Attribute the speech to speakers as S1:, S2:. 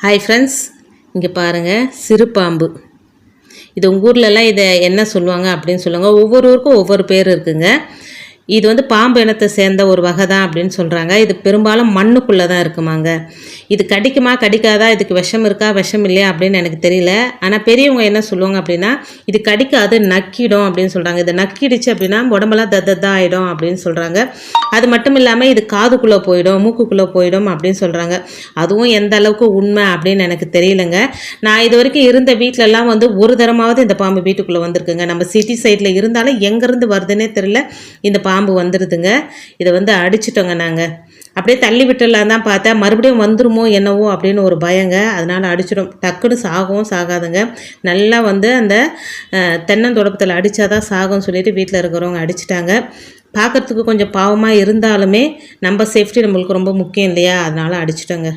S1: Hi friends இங்கே பாருங்கள் சிறு பாம்பு இது உங்கள் ஊர்லலாம் இதை என்ன சொல்லுவாங்க அப்படின்னு சொல்லுவாங்க ஒவ்வொரு ஊருக்கும் ஒவ்வொரு பேர் இருக்குங்க. இது வந்து பாம்பு இனத்தை சேர்ந்த ஒரு வகை தான் அப்படின்னு சொல்கிறாங்க இது பெரும்பாலும் மண்ணுக்குள்ளே தான் இருக்குமாங்க. இது கடிக்குமா கடிக்காதா இதுக்கு விஷம் இருக்கா விஷம் இல்லையா அப்படின்னு எனக்கு தெரியல. ஆனால் பெரியவங்க என்ன சொல்லுவாங்க அப்படின்னா இது கடிக்காது நக்கிடும் அப்படின்னு சொல்கிறாங்க இது நக்கிடுச்சு அப்படின்னா உடம்பெல்லாம் தத்தத்தான் ஆகிடும் அப்படின்னு சொல்கிறாங்க அது மட்டும் இல்லாமல் இது காதுக்குள்ளே போயிடும் மூக்குக்குள்ளே போயிடும் அப்படின்னு சொல்கிறாங்க அதுவும் எந்த அளவுக்கு உண்மை அப்படின்னு எனக்கு தெரியலங்க. நான் இது வரைக்கும் இருந்த வீட்டிலலாம் வந்து ஒரு தரமாவது இந்த பாம்பு வீட்டுக்குள்ளே வந்திருக்குங்க. நம்ம சிட்டி சைடில் இருந்தாலும் எங்கேருந்து வருதுன்னே தெரியல. இந்த பாம்பு வந்துடுதுங்க இதை வந்து அடிச்சிட்டோங்க நாங்கள் அப்படியே தள்ளி விட்டுடலாம் தான் பார்த்தா மறுபடியும் வந்துருமோ என்னவோ அப்படின்னு ஒரு பயங்க. அதனால் அடிச்சிடும் டக்குன்னு சாகவும் சாகாதுங்க. நல்லா வந்து அந்த அஹ், அடித்தா தான் சாகும்னு சொல்லிட்டு வீட்டில் இருக்கிறவங்க அடிச்சிட்டாங்க. பார்க்கறதுக்கு கொஞ்சம் பாவமாக இருந்தாலுமே நம்ம சேஃப்டி நம்மளுக்கு ரொம்ப முக்கியம் இல்லையா? அதனால் அடிச்சிட்டோங்க.